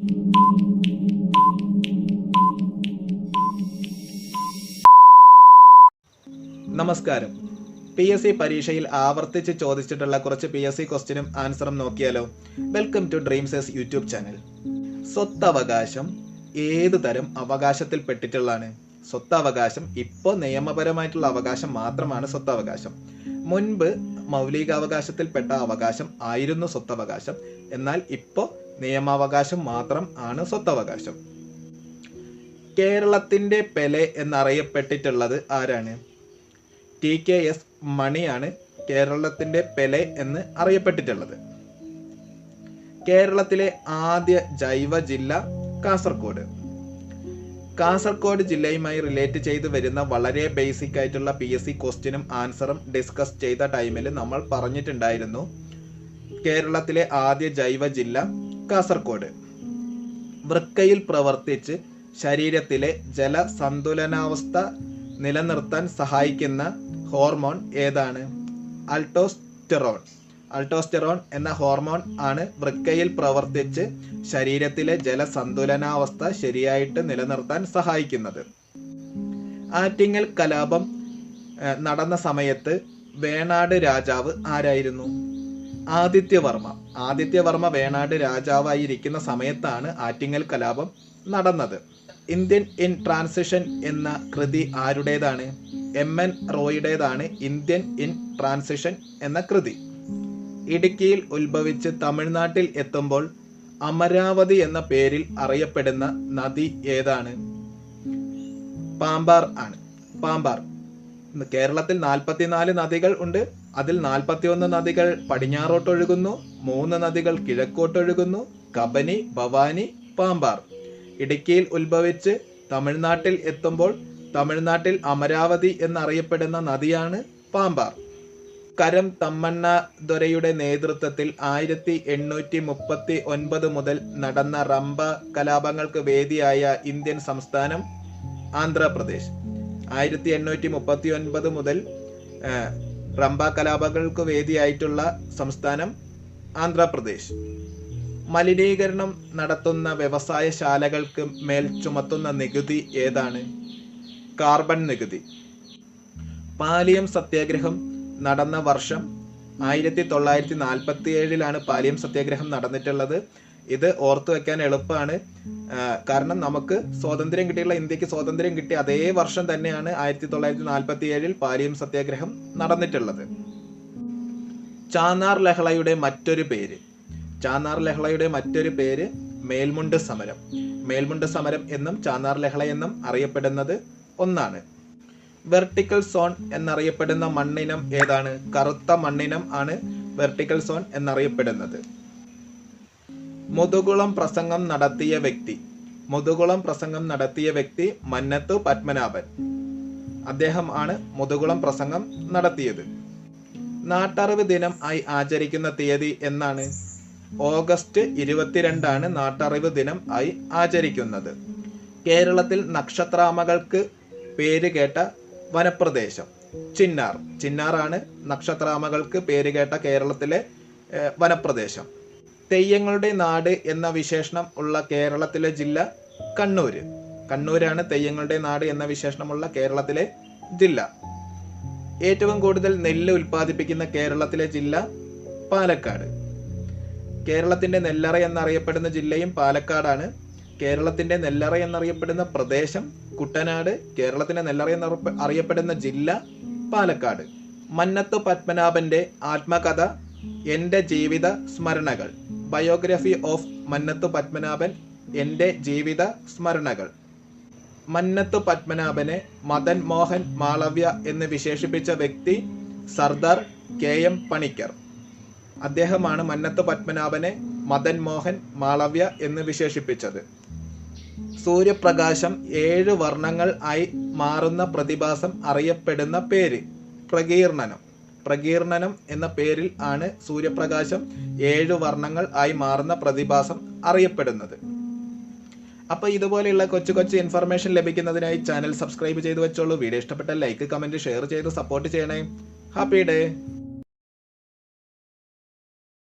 നമസ്കാരം. P S C പരീക്ഷയിൽ ആവർത്തിച്ച് ചോദിച്ചിട്ടുള്ള കുറച്ച് പി എസ് സി ക്വസ്റ്റ്യനും ആൻസറും നോക്കിയാലോ? വെൽക്കം ടു ഡ്രീംസേഴ്സ് യൂട്യൂബ് ചാനൽ സ്വത്തവകാശം ഏത് തരം അവകാശത്തിൽ പെട്ടിട്ടുള്ളതാണ്? സ്വത്തവകാശം ഇപ്പോൾ നിയമപരമായിട്ടുള്ള അവകാശം മാത്രമാണ് സ്വത്തവകാശം. മുൻപ് മൗലികാവകാശത്തിൽപ്പെട്ട അവകാശം ആയിരുന്നു സ്വത്തവകാശം. എന്നാൽ ഇപ്പോൾ നിയമാവകാശം മാത്രം ആണ് സ്വത്തവകാശം. കേരളത്തിന്റെ പെലെ എന്നറിയപ്പെട്ടിട്ടുള്ളത് ആരാണ്? ടി കെ എസ് മണിയാണ് കേരളത്തിന്റെ പെലെ എന്ന് അറിയപ്പെട്ടിട്ടുള്ളത്. കേരളത്തിലെ ആദ്യ ജൈവ ജില്ല കാസർഗോഡ്. കാസർഗോഡ് ജില്ലയുമായി റിലേറ്റ് ചെയ്ത് വരുന്ന വളരെ ബേസിക് ആയിട്ടുള്ള പി എസ് സി ആൻസറും ഡിസ്കസ് ചെയ്ത ടൈമിൽ നമ്മൾ പറഞ്ഞിട്ടുണ്ടായിരുന്നു. കേരളത്തിലെ ആദ്യ ജൈവ ജില്ല കാസർഗോഡ് വൃക്കയിൽ പ്രവർത്തിച്ച് ശരീരത്തിലെ ജല സന്തുലനാവസ്ഥ നിലനിർത്താൻ സഹായിക്കുന്ന ഹോർമോൺ ഏതാണ്? അൾട്ടോസ്റ്റെറോൺ. അൾട്ടോസ്റ്റെറോൺ എന്ന ഹോർമോൺ ആണ് വൃക്കയിൽ പ്രവർത്തിച്ച് ശരീരത്തിലെ ജലസന്തുലനാവസ്ഥ ശരിയായിട്ട് നിലനിർത്താൻ സഹായിക്കുന്നത്. ആറ്റിങ്ങൽ കലാപം നടന്ന സമയത്ത് വേണാട് രാജാവ് ആരായിരുന്നു? ആദിത്യവർമ്മ. ആദിത്യവർമ്മ വേണാട് രാജാവായിരിക്കുന്ന സമയത്താണ് ആറ്റിങ്ങൽ കലാപം നടന്നത്. ഇന്ത്യൻ ഇൻ ട്രാൻസിഷൻ എന്ന കൃതി ആരുടേതാണ്? എം എൻ റോയുടേതാണ് ഇന്ത്യൻ ഇൻ ട്രാൻസിഷൻ എന്ന കൃതി. ഇടുക്കിയിൽ ഉത്ഭവിച്ച് തമിഴ്നാട്ടിൽ എത്തുമ്പോൾ അമരാവതി എന്ന പേരിൽ അറിയപ്പെടുന്ന നദി ഏതാണ്? പാമ്പാർ ആണ്. പാമ്പാർ. കേരളത്തിൽ നാൽപ്പത്തിനാല് നദികൾ ഉണ്ട്. അതിൽ നാൽപ്പത്തിയൊന്ന് നദികൾ പടിഞ്ഞാറോട്ടൊഴുകുന്നു. മൂന്ന് നദികൾ കിഴക്കോട്ടൊഴുകുന്നു. കബനി ഭവാനി പാമ്പാർ. ഇടുക്കിയിൽ ഉത്ഭവിച്ച് തമിഴ്നാട്ടിൽ എത്തുമ്പോൾ തമിഴ്നാട്ടിൽ അമരാവതി എന്നറിയപ്പെടുന്ന നദിയാണ് പാമ്പാർ. കരം തമ്മണ്ണ ദൊരയുടെ നേതൃത്വത്തിൽ ആയിരത്തി എണ്ണൂറ്റി മുപ്പത്തി ഒൻപത് മുതൽ നടന്ന റംബ കലാപങ്ങൾക്ക് വേദിയായ ഇന്ത്യൻ സംസ്ഥാനം ആന്ധ്രാപ്രദേശ്. ആയിരത്തി എണ്ണൂറ്റി മുപ്പത്തി ഒൻപത് മുതൽ റംബ കലാപങ്ങൾക്ക് വേദിയായിട്ടുള്ള സംസ്ഥാനം ആന്ധ്രാപ്രദേശ്. മലിനീകരണം നടത്തുന്ന വ്യവസായശാലകൾക്ക് മേൽ ചുമത്തുന്ന നികുതി ഏതാണ്? കാർബൺ നികുതി. പാലിയം സത്യാഗ്രഹം നടന്ന വർഷം ആയിരത്തി തൊള്ളായിരത്തി നാൽപ്പത്തി ഏഴിലാണ് പാലിയം സത്യാഗ്രഹം നടന്നിട്ടുള്ളത്. ഇത് ഓർത്തു വെക്കാൻ എളുപ്പമാണ്. കാരണം നമുക്ക് സ്വാതന്ത്ര്യം കിട്ടിയുള്ള ഇന്ത്യയ്ക്ക് സ്വാതന്ത്ര്യം കിട്ടിയ അതേ വർഷം തന്നെയാണ് ആയിരത്തി തൊള്ളായിരത്തി നാൽപ്പത്തി ഏഴിൽ പാലിയം സത്യാഗ്രഹം നടന്നിട്ടുള്ളത്. ചാനാർ ലഹളയുടെ മറ്റൊരു പേര്. ചാനാർ ലഹളയുടെ മറ്റൊരു പേര് മേൽമുണ്ട് സമരം. മേൽമുണ്ട് സമരം എന്നും ചാനാർ ലഹള എന്നും അറിയപ്പെടുന്നത് ഒന്നാണ്. വെർട്ടിക്കൽ സോൺ എന്നറിയപ്പെടുന്ന മണ്ണിനം ഏതാണ്? കറുത്ത മണ്ണിനം ആണ് വെർട്ടിക്കൽ സോൺ എന്നറിയപ്പെടുന്നത്. മുതുകുളം പ്രസംഗം നടത്തിയ വ്യക്തി. മുതുകുളം പ്രസംഗം നടത്തിയ വ്യക്തി മന്നത്തു പത്മനാഭൻ. അദ്ദേഹം ആണ് മുതുകുളം പ്രസംഗം നടത്തിയത്. നാട്ടറിവ് ദിനം ആയി ആചരിക്കുന്ന തീയതി എന്നാണ്. ഓഗസ്റ്റ് ഇരുപത്തിരണ്ടാണ് നാട്ടറിവ് ദിനം ആയി ആചരിക്കുന്നത്. കേരളത്തിൽ നക്ഷത്രാമകൾക്ക് പേര് കേട്ട വനപ്രദേശം ചിന്നാർ. ചിന്നാറാണ് നക്ഷത്രാമകൾക്ക് പേര് കേട്ട കേരളത്തിലെ വനപ്രദേശം. തെയ്യങ്ങളുടെ നാട് എന്ന വിശേഷണം ഉള്ള കേരളത്തിലെ ജില്ല കണ്ണൂര്. കണ്ണൂരാണ് തെയ്യങ്ങളുടെ നാട് എന്ന വിശേഷണമുള്ള കേരളത്തിലെ ജില്ല. ഏറ്റവും കൂടുതൽ നെല്ല് ഉൽപ്പാദിപ്പിക്കുന്ന കേരളത്തിലെ ജില്ല പാലക്കാട്. കേരളത്തിന്റെ നെല്ലറ എന്നറിയപ്പെടുന്ന ജില്ലയും പാലക്കാടാണ്. കേരളത്തിന്റെ നെല്ലറ എന്നറിയപ്പെടുന്ന പ്രദേശം കുട്ടനാട്. കേരളത്തിന്റെ നെല്ലറ എന്ന് അറിയപ്പെടുന്ന ജില്ല പാലക്കാട്. മന്നത്ത് പത്മനാഭന്റെ ആത്മകഥ എന്റെ ജീവിത സ്മരണകൾ. ബയോഗ്രഫി ഓഫ് മന്നത്ത് പത്മനാഭൻ എന്റെ ജീവിത സ്മരണകൾ. മന്നത്ത് പത്മനാഭനെ മദൻ മോഹൻ മാളവ്യ എന്ന് വിശേഷിപ്പിച്ച വ്യക്തി സർദാർ കെ എം പണിക്കർ. അദ്ദേഹമാണ് മന്നത്ത് പത്മനാഭനെ മദൻ മോഹൻ മാളവ്യ എന്ന് വിശേഷിപ്പിച്ചത്. സൂര്യപ്രകാശം ഏഴ് വർണങ്ങൾ ആയി മാറുന്ന പ്രതിഭാസം അറിയപ്പെടുന്ന പേര് പ്രകീർണനം. പ്രകീർണനം എന്ന പേരിൽ ആണ് സൂര്യപ്രകാശം ഏഴ് വർണങ്ങൾ ആയി മാറുന്ന പ്രതിഭാസം അറിയപ്പെടുന്നത്. അപ്പൊ ഇതുപോലെയുള്ള കൊച്ചു കൊച്ചു ഇൻഫർമേഷൻ ലഭിക്കുന്നതിനായി ചാനൽ സബ്സ്ക്രൈബ് ചെയ്തു വെച്ചോളൂ. വീഡിയോ ഇഷ്ടപ്പെട്ട ലൈക്ക് കമന്റ് ഷെയർ ചെയ്ത് സപ്പോർട്ട് ചെയ്യണേ. Happy day